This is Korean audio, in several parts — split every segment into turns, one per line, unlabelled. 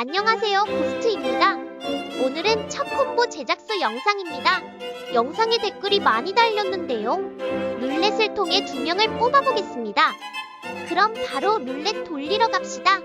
안녕하세요 고스트입니다. 오늘은 첫 콤보 제작서 영상입니다. 영상에 댓글이 많이 달렸는데요. 룰렛을 통해 두 명을 뽑아보겠습니다. 그럼 바로 룰렛 돌리러 갑시다.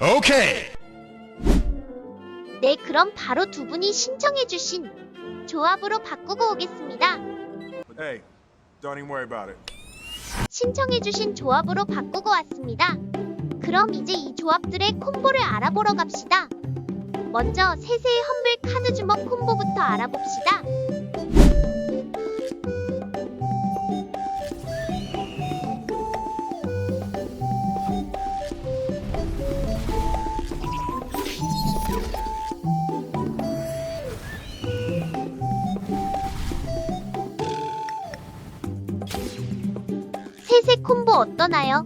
오케이.
네, 그럼 바로 두 분이 신청해주신 조합으로 바꾸고 오겠습니다.
Hey, don't even worry about it.
신청해주신 조합으로 바꾸고 왔습니다. 그럼 이제 이 조합들의 콤보를 알아보러 갑시다. 먼저 세세의 험블 카드 주먹 콤보부터 알아봅시다. 세세 콤보 어떠나요?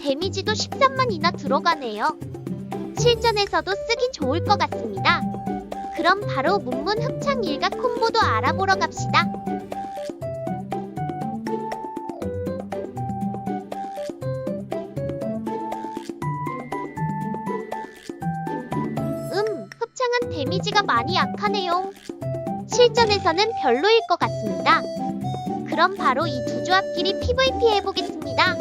데미지도 13만이나 들어가네요. 실전에서도 쓰기 좋을 것 같습니다. 그럼 바로 문문 흡창 일각 콤보도 알아보러 갑시다. 음, 흡창은 데미지가 많이 약하네요. 실전에서는 별로일 것 같습니다. 그럼 바로 이 두 조합끼리 PVP 해보겠습니다.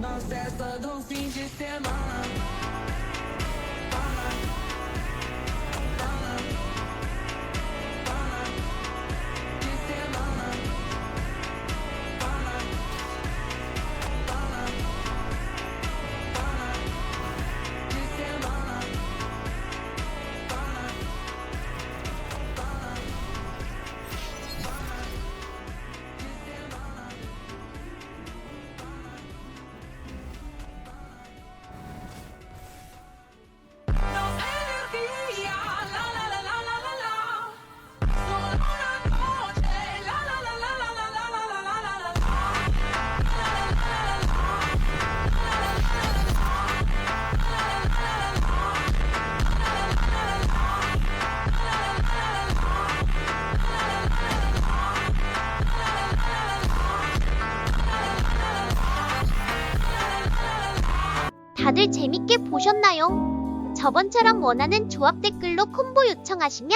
Nossa, é só do fim de semana.
다들 재밌게 보셨나요? 저번처럼 원하는 조합 댓글로 콤보 요청하시면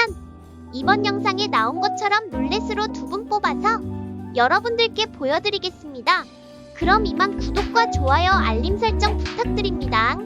이번 영상에 나온 것처럼 룰렛으로 두 분 뽑아서 여러분들께 보여드리겠습니다. 그럼 이만 구독과 좋아요 알림 설정 부탁드립니다.